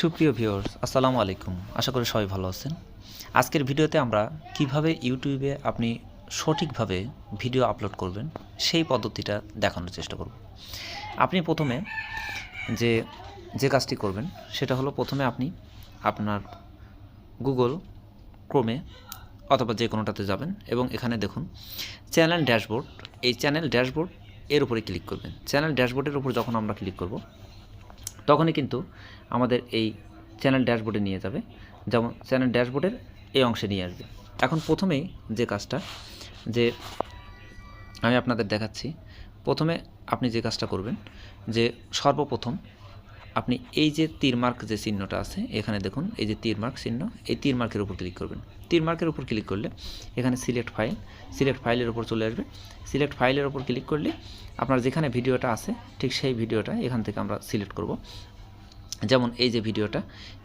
সুপ্রিয় ভিউয়ার্স, আসসালামু আলাইকুম। আশা করি সবাই ভালো আছেন। আজকের ভিডিওতে আমরা কীভাবে ইউটিউবে আপনি সঠিকভাবে ভিডিও আপলোড করবেন, সেই পদ্ধতিটা দেখানোর চেষ্টা করব। আপনি প্রথমে যে যে কাজটি করবেন, সেটা হলো প্রথমে আপনি আপনার গুগল ক্রোমে অথবা যে কোনোটাতে যাবেন এবং এখানে দেখুন, চ্যানেল ড্যাশবোর্ড। এই চ্যানেল ড্যাশবোর্ড এর উপরে ক্লিক করবেন। চ্যানেল ড্যাশবোর্ডের উপর যখন আমরা ক্লিক করব তখনই কিন্তু আমাদের এই চ্যানেল ড্যাশবোর্ডে নিয়ে যাবে। যেমন চ্যানেল ড্যাশবোর্ডের এই অংশে নিয়ে আসবে। এখন প্রথমেই যে কাজটা, যে আমি আপনাদের দেখাচ্ছি, প্রথমে আপনি যে কাজটা করবেন, যে সর্বপ্রথম আপনি এই যে তীর মার্ক যে চিহ্নটা আছে, এখানে দেখুন, এই যে তীর মার্ক চিহ্ন, এই তীর মার্কের উপর ক্লিক করবেন। তীর মার্কের উপর ক্লিক করলে এখানে সিলেক্ট ফাইল সিলেক্ট ফাইলের উপর চলে আসবে। সিলেক্ট ফাইলের উপর ক্লিক করলে আপনার যেখানে ভিডিওটা আছে, ঠিক সেই ভিডিওটা এখান থেকে আমরা সিলেক্ট করব। যেমন এই যে ভিডিওটা,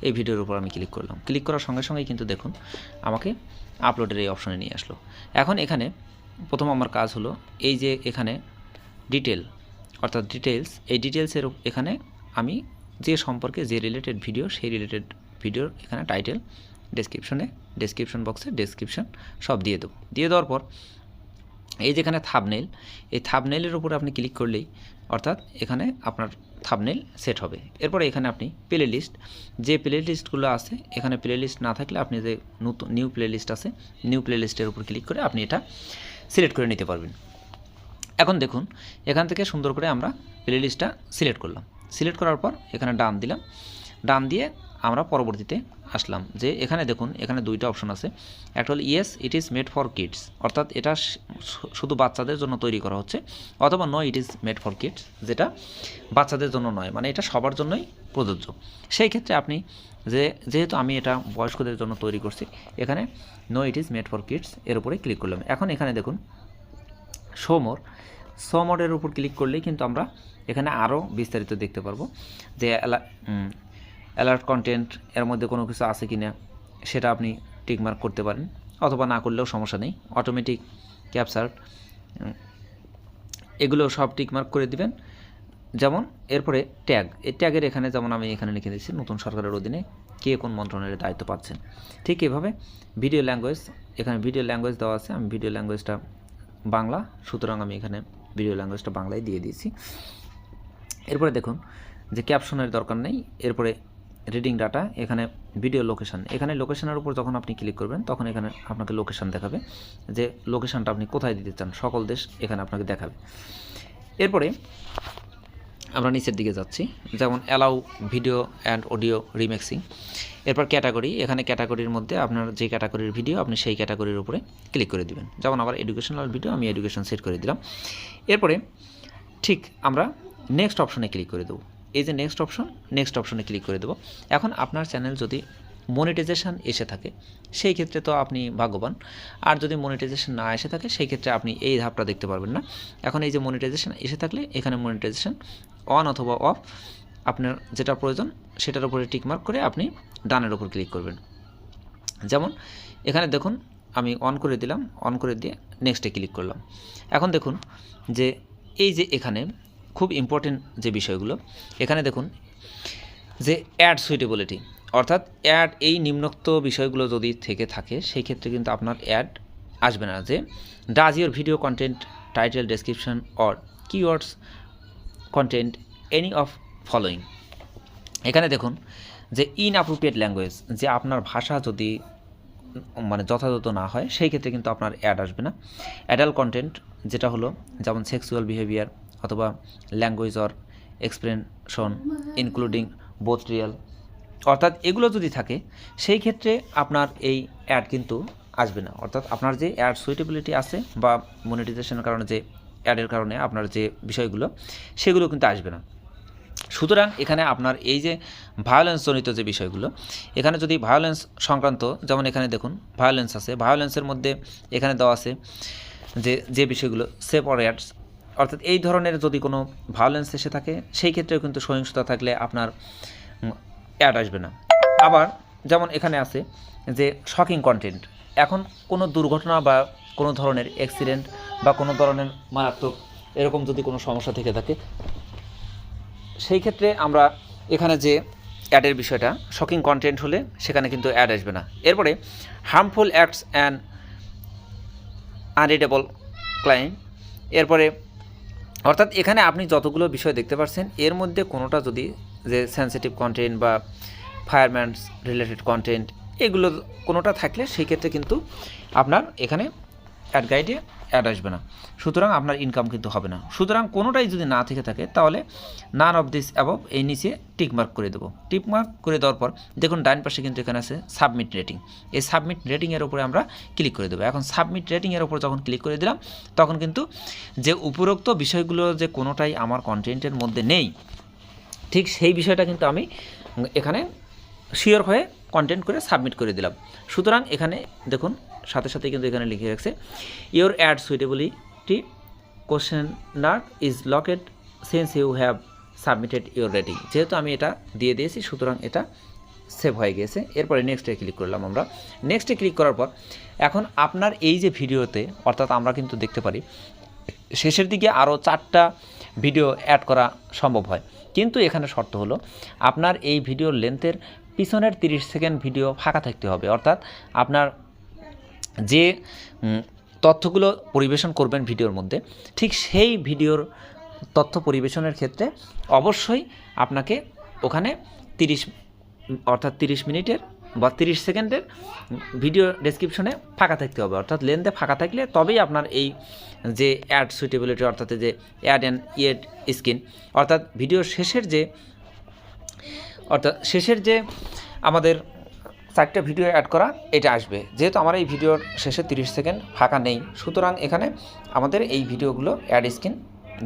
এই ভিডিওর উপর আমি ক্লিক করলাম। ক্লিক করার সঙ্গে সঙ্গেই কিন্তু দেখুন, আমাকে আপলোডের এই অপশনে নিয়ে আসলো। এখন এখানে প্রথম আমার কাজ হলো, এই যে এখানে ডিটেল অর্থাৎ ডিটেলস এই ডিটেলসের এখানে আমি যে সম্পর্কে যে রিলেটেড ভিডিও সেই রিলেটেড ভিডিওর এখানে টাইটেল ডেসক্রিপশনে ডেসক্রিপশন বক্সে ডেসক্রিপশন সব দিয়ে দেবো। দিয়ে দেওয়ার পর এই যেখানে থাবনেল এই থাবনেলের উপরে আপনি ক্লিক করলেই অর্থাৎ এখানে আপনার থাবনেল সেট হবে। এরপরে এখানে আপনি প্লে লিস্ট যে প্লে লিস্টগুলো আছে, এখানে প্লে লিস্ট না থাকলে আপনি যে নতুন নিউ প্লে লিস্ট আছে নিউ প্লে লিস্টের উপর ক্লিক করে আপনি এটা সিলেক্ট করে নিতে পারবেন। এখন দেখুন, এখান থেকে সুন্দর করে আমরা প্লে লিস্টটা সিলেক্ট করলাম। সিলেক্ট করার পর এখানে ডান দিলাম। ডান দিয়ে আমরা পরবর্তীতে আসলাম যে এখানে দেখুন, এখানে দুইটা অপশন আছে। একটা হলো yes it is made for kids অর্থাৎ এটা শুধু বাচ্চাদের জন্য তৈরি করা হচ্ছে, অথবা নয় it is made for kids যেটা বাচ্চাদের জন্য নয় মানে এটা সবার জন্যই প্রযোজ্য। সেই ক্ষেত্রে আপনি যে, যেহেতু আমি এটা বয়স্কদের জন্য তৈরি করছি, এখানে no it is made for kids এর উপরে ক্লিক করলাম। এখন এখানে দেখুন সোমোর সোমোডের উপর ক্লিক করলেই কিন্তু আমরা এখানে আরও বিস্তারিত দেখতে পারব যে অ্যালার্ট কন্টেন্ট এর মধ্যে কোনো কিছু আছে কি না সেটা আপনি টিকমার্ক করতে পারেন, অথবা না করলেও সমস্যা নেই। অটোমেটিক ক্যাপচার এগুলো সব টিকমার্ক করে দিবেন। যেমন এরপরে ট্যাগ এই ট্যাগের এখানে যেমন আমি এখানে লিখে দিচ্ছি নতুন সরকারের অধীনে কে কোন মন্ত্রণালয়ের দায়িত্ব পাচ্ছেন। ঠিক এভাবে ভিডিও ল্যাঙ্গুয়েজ এখানে ভিডিও ল্যাঙ্গুয়েজ দেওয়া আছে, আমি ভিডিও ল্যাঙ্গুয়েজটা বাংলা, সুতরাং আমি এখানে ভিডিও ল্যাঙ্গুয়েজটা বাংলায় দিয়ে দিয়েছি। এরপরে দেখুন যে ক্যাপশনের দরকার নেই, এরপরে রিডিং ডাটা এখানে ভিডিও লোকেশান এখানে লোকেশানের উপর যখন আপনি ক্লিক করবেন, তখন এখানে আপনাকে লোকেশান দেখাবে, যে লোকেশানটা আপনি কোথায় দিতে চান, সকল দেশ এখানে আপনাকে দেখাবে। এরপরে আমরা নিচের দিকে যাচ্ছি, যেমন allow video and audio remixing এরপর ক্যাটাগরি এখানে ক্যাটাগরির মধ্যে আপনার যে ক্যাটাগরির ভিডিও আপনি সেই ক্যাটাগরির উপরে ক্লিক করে দিবেন। যেমন আমার এডুকেশনাল ভিডিও আমি এডুকেশন সেট করে দিলাম। এরপরে ঠিক আমরা নেক্সট অপশনে ক্লিক করে দেবো। এই যে নেক্সট অপশন নেক্সট অপশনে ক্লিক করে দেবো। এখন আপনার চ্যানেল যদি মনিটাইজেশন এসে থাকে, সেই ক্ষেত্রে তো আপনি ভাগ্যবান। আর যদি মনিটাইজেশান না এসে থাকে, সেই ক্ষেত্রে আপনি এই ধাপটা দেখতে পারবেন না। এখন এই যে মনিটাইজেশান এসে থাকলে, এখানে মনিটাইজেশান অন অথবা অফ আপনার যেটা প্রয়োজন, সেটার উপরে টিকমার্ক করে আপনি ডানের উপর ক্লিক করবেন। যেমন, এখানে দেখুন, আমি অন করে দিলাম অন করে দিয়ে নেক্সটে ক্লিক করলাম। এখন দেখুন যে এই যে এখানে খুব ইম্পর্টেন্ট যে বিষয়গুলো, এখানে দেখুন যে অ্যাড সুইটেবিলিটি অর্থাৎ অ্যাড এই নিম্নোক্ত বিষয়গুলো যদি থেকে থাকে, সেই ক্ষেত্রে কিন্তু আপনার অ্যাড আসবে না। যে does your video content title description or keywords content any of following এখানে দেখুন যে ইন অ্যাপ্রোপ্রিয়েট ল্যাঙ্গুয়েজ যে আপনার ভাষা যদি মানে যথাযথ না হয়, সেই ক্ষেত্রে কিন্তু আপনার অ্যাড আসবে না। অ্যাডাল্ট কন্টেন্ট যেটা হলো, যেমন সেক্সুয়াল বিহেভিয়ার অথবা language or expression including both real অর্থাৎ এগুলো যদি থাকে, সেই ক্ষেত্রে আপনার এই অ্যাড কিন্তু আসবে না। অর্থাৎ আপনার যে অ্যাড সুইটেবিলিটি আছে বা মনিটাইজেশনের কারণে যে অ্যাডের কারণে আপনার যে বিষয়গুলো, সেগুলো কিন্তু আসবে না। সুতরাং এখানে আপনার এই যে ভায়োলেন্স জনিত যে বিষয়গুলো, এখানে যদি ভায়োলেন্স সংক্রান্ত, যেমন এখানে দেখুন ভায়োলেন্স আছে। ভায়োলেন্সের মধ্যে এখানে দেওয়া আছে যে যে বিষয়গুলো সেফ অর অ্যাডস অর্থাৎ এই ধরনের যদি কোনো ভায়োলেন্স এসে থাকে, সেই ক্ষেত্রেও কিন্তু সহিংসতা থাকলে আপনার অ্যাড আসবে না। আবার যেমন এখানে আছে যে শকিং কন্টেন্ট এখন কোনো দুর্ঘটনা বা কোনো ধরনের অ্যাক্সিডেন্ট বা কোনো ধরনের মারাত্মক এরকম যদি কোনো সমস্যা থেকে থাকে, সেই ক্ষেত্রে আমরা এখানে যে অ্যাডের বিষয়টা শকিং কন্টেন্ট হলে সেখানে কিন্তু অ্যাড আসবে না। এরপরে harmful acts and unreadable client এরপরে অর্থাৎ এখানে আপনি যতগুলো বিষয় দেখতে পাচ্ছেন এর মধ্যে কোনোটা যদি যে সেন্সিটিভ কন্টেন্ট বা ফায়ারম্যানস রিলেটেড কন্টেন্ট এগুলো কোনোটা থাকলে সেই ক্ষেত্রে কিন্তু আপনার এখানে অ্যাড গাইডে অ্যাড আসবে না। সুতরাং আপনার ইনকাম কিন্তু হবে না। সুতরাং কোনোটাই যদি না থেকে থাকে, তাহলে নান অফ দিস অ্যাবভ এই নিচে টিকমার্ক করে দেবো। টিকমার্ক করে দেওয়ার পর, দেখুন ডান পাশে কিন্তু এখানে আছে সাবমিট রেটিং এই সাবমিট রেটিংয়ের উপরে আমরা ক্লিক করে দেবো। এখন সাবমিট রেটিংয়ের উপর যখন ক্লিক করে দিলাম, তখন কিন্তু যে উপরোক্ত বিষয়গুলো যে কোনোটাই আমার কন্টেন্টের মধ্যে নেই ঠিক সেই বিষয়টা কিন্তু আমি এখানে শিওর হয়ে কন্টেন্ট করে সাবমিট করে দিলাম। সুতরাং এখানে দেখুন, সাথে সাথে কিন্তু এখানে লিখে রাখছে your ad suitability questionnaire is locked since you have submitted your rating যেহেতু আমি এটা দিয়ে দিয়েছি, সুতরাং এটা সেভ হয়ে গিয়েছে এরপরে নেক্সটে ক্লিক করলাম আমরা। নেক্সটে ক্লিক করার পর, এখন আপনার এই যে ভিডিওতে অর্থাৎ আমরা কিন্তু দেখতে পারি, শেষের দিকে আরও চারটা ভিডিও অ্যাড করা সম্ভব হয়। কিন্তু এখানে শর্ত হলো আপনার এই ভিডিওর লেন্থের পিছনের 30 সেকেন্ড ভিডিও ফাঁকা থাকতে হবে। অর্থাৎ আপনার যে তথ্যগুলো পরিবেশন করবেন ভিডিওর মধ্যে, ঠিক সেই ভিডিওর তথ্য পরিবেশনের ক্ষেত্রে অবশ্যই আপনাকে ওখানে তিরিশ, অর্থাৎ তিরিশ মিনিটের বা তিরিশ সেকেন্ডের ভিডিও ডেসক্রিপশনে ফাঁকা থাকতে হবে। অর্থাৎ লেন্থে ফাঁকা থাকলে তবেই আপনার এই যে অ্যাড সুইটেবিলিটি অর্থাৎ যে অ্যাড অ্যান্ড ইয়েড স্কিন অর্থাৎ ভিডিওর শেষের যে, অর্থাৎ শেষের যে আমাদের চারটে ভিডিও অ্যাড করা, এটা আসবে। যেহেতু আমার এই ভিডিওর শেষে 30 সেকেন্ড ফাঁকা নেই, সুতরাং এখানে আমাদের এই ভিডিওগুলো অ্যাড স্ক্রিন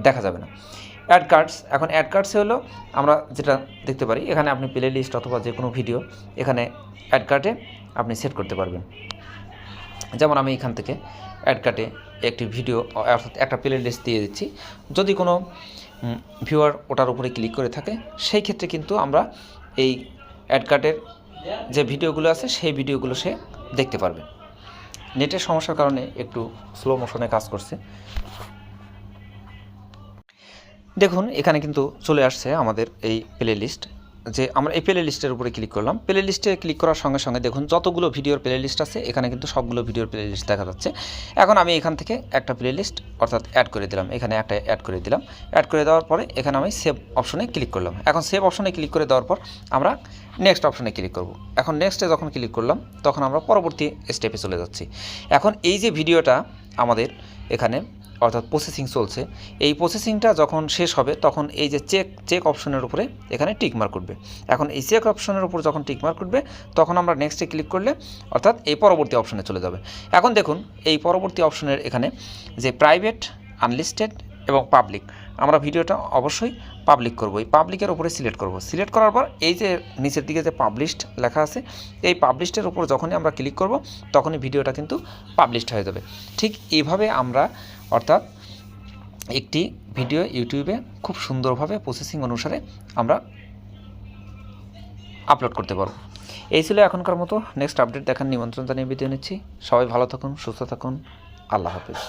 দেখা যাবে না। অ্যাড কার্ডস এখন অ্যাড কার্ডসে হলো আমরা যেটা দেখতে পারি, এখানে আপনি প্লে লিস্ট অথবা যে কোনো ভিডিও এখানে অ্যাড কার্ডে আপনি সেট করতে পারবেন। যেমন আমি এখান থেকে অ্যাড কার্ডে একটি ভিডিও অর্থাৎ একটা প্লে লিস্ট দিয়ে দিচ্ছি। যদি কোনো ভিউয়ার ওটার উপরে ক্লিক করে থাকে, সেই ক্ষেত্রে কিন্তু আমরা এই অ্যাড কার্ডের যে ভিডিওগুলো আছে, সেই ভিডিওগুলো সে দেখতে পারবে। নেটের সমস্যার কারণে একটু স্লো মোশনে কাজ করছে। দেখুন, এখানে কিন্তু চলে আসছে আমাদের এই প্লে লিস্ট যে আমরা এই প্লে লিস্টের উপরে ক্লিক করলাম। প্লে লিস্টে ক্লিক করার সঙ্গে সঙ্গে দেখুন, যতগুলো ভিডিওর প্লে লিস্ট আছে, এখানে কিন্তু সবগুলো ভিডিওর প্লে লিস্ট দেখা যাচ্ছে। এখন আমি এখান থেকে একটা প্লে লিস্ট অর্থাৎ অ্যাড করে দিলাম। এখানে একটা অ্যাড করে দিলাম। অ্যাড করে দেওয়ার পরে এখানে আমি সেভ অপশনে ক্লিক করলাম। এখন সেভ অপশনে ক্লিক করে দেওয়ার পর আমরা নেক্সট অপশনে ক্লিক করব। এখন নেক্সটে যখন ক্লিক করলাম, তখন আমরা পরবর্তী স্টেপে চলে যাচ্ছি। এখন এই যে ভিডিওটা আমাদের এখানে অর্থাৎ প্রসেসিং চলছে, এই প্রসেসিংটা যখন শেষ হবে, তখন এই যে চেক চেক অপশনের উপরে এখানে টিক মার্ক করবে এখন এই চেক অপশনের উপর যখন টিক মার্ক করবে তখন আমরা নেক্সটে ক্লিক করলে, অর্থাৎ এই পরবর্তী অপশনে চলে যাবে। এখন দেখুন, এই পরবর্তী অপশনের এখানে যে প্রাইভেট আনলিস্টেড এবং পাবলিক আমরা ভিডিওটা অবশ্যই পাবলিক করব। এই পাবলিকের উপরে সিলেক্ট করব। সিলেক্ট করার পর এই যে নিচের দিকে যে পাবলিশড লেখা আছে, এই পাবলিশডের উপর যখনই আমরা ক্লিক করব, তখনই ভিডিওটা কিন্তু পাবলিশড হয়ে যাবে। ঠিক এইভাবে আমরা অর্থাৎ একটি ভিডিও ইউটিউবে খুব সুন্দরভাবে প্রসেসিং অনুসারে আমরা আপলোড করতে পারব। এই ছিল এখনকার মতো। নেক্সট আপডেট দেখার নিমন্ত্রণ জানিয়ে বিদায় নিচ্ছি। সবাই ভালো থাকুন, সুস্থ থাকুন। আল্লাহ হাফিজ।